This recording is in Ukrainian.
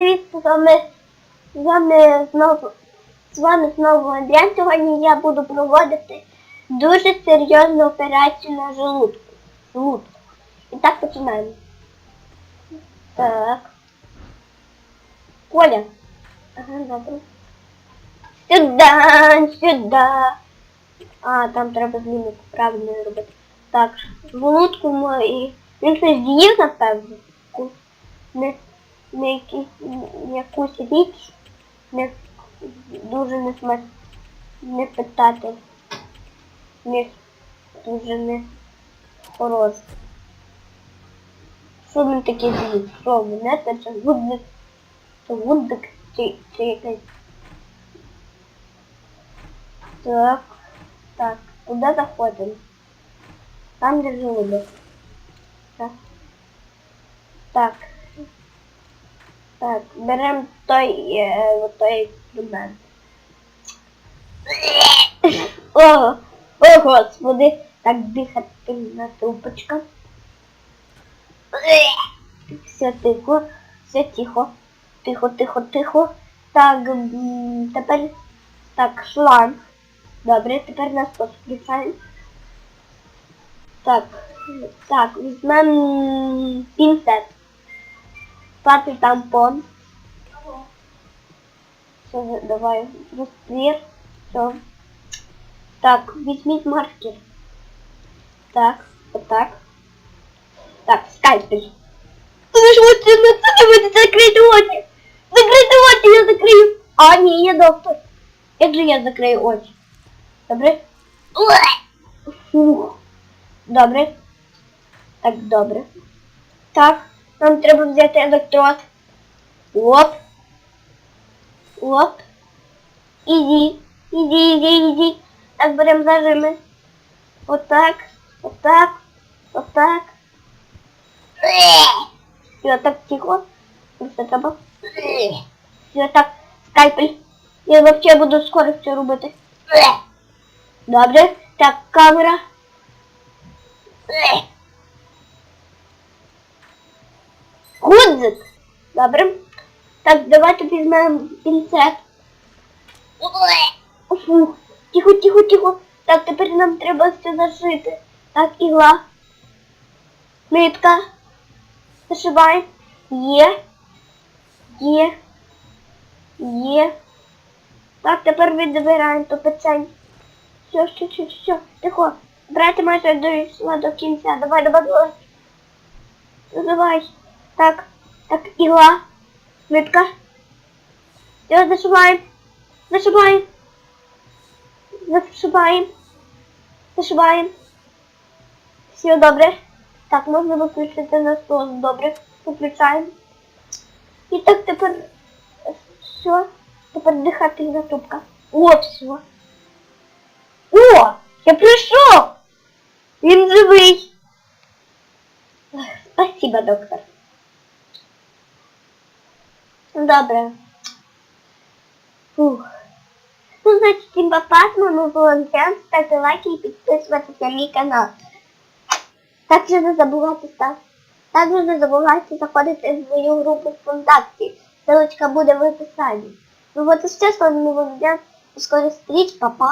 Привіт, з вами, з вами знову, з вами знову Андріан. Сьогодні я буду проводити дуже серйозну операцію на желудку. желудку. І так починаємо. Так. Коля. Ага, добре. Сюда, сюда. А, там треба змінити правильно робити. Так, желудку мої. Він щось з'їв, напевно. Не, не якісь, якусь річ. Не дуже не смак. Не питати. Не дуже не хороше. Що він таке з'їв? Що мене це чи вудник? Це вудник чи, чи якась. Так. Так, куди заходимо? Там де желудок. Так. Так. Так, беремо той, е, той інструмент. О, о, господи, так дихати на трубочка. Все тихо, все тихо. Тихо, тихо, тихо. Так, тепер так, шланг. Добре, тепер насос включаємо. Так, так, візьмемо пінцет. Пати тампон. Все, давай, розтвір. Все. Так, візьміть маркер. Так, отак. Так, скальпель. Ви ж оце на це не будете закрити очі. Закрити очі, я закрию. А, ні, я доктор. Як же я закрию очі? Добре? Фух. Добре. Так, добре. Так, нам треба взяти електрод. Оп. Оп. Іди. Іди, іди, іди. Так, беремо зажими. Отак. Отак. Отак. Все, так тихо. Все треба. Все, так. Скальпель. Я вообще буду скоро все робити. Добре. Так, камера. Гудзик. Добре. Так, давайте візьмемо пінцет. Фух. Тихо, тихо, тихо. Так, тепер нам треба все зашити. Так, ігла. Нитка. Зашиваємо. Є. Є. Є. Так, тепер відбираємо то печень. Все, все, все, все. Тихо. Брати майже дійшла до кінця. Давай, давай, давай. Давай. Так, так, ігла. Нитка. Все, зашиваємо. Зашиваємо. Зашиваємо. Зашиваємо. Все добре. Так, можна виключити насос. Добре. Виключаємо. І так тепер все. Тепер дихательна трубка. О, все. О! Я прийшов! Він живий. Ах, Спасибо, доктор. Добре. Фух. Ну, значить, всім папа, з вами був Антон. Ставте лайки і підписуватися на мій канал. Також не забувайте ставити. Також не забувайте заходити в мою групу ВКонтакті. Ссылочка буде в описанні. Ну вот и все, с вами был Антон. До скорых встреч, папа!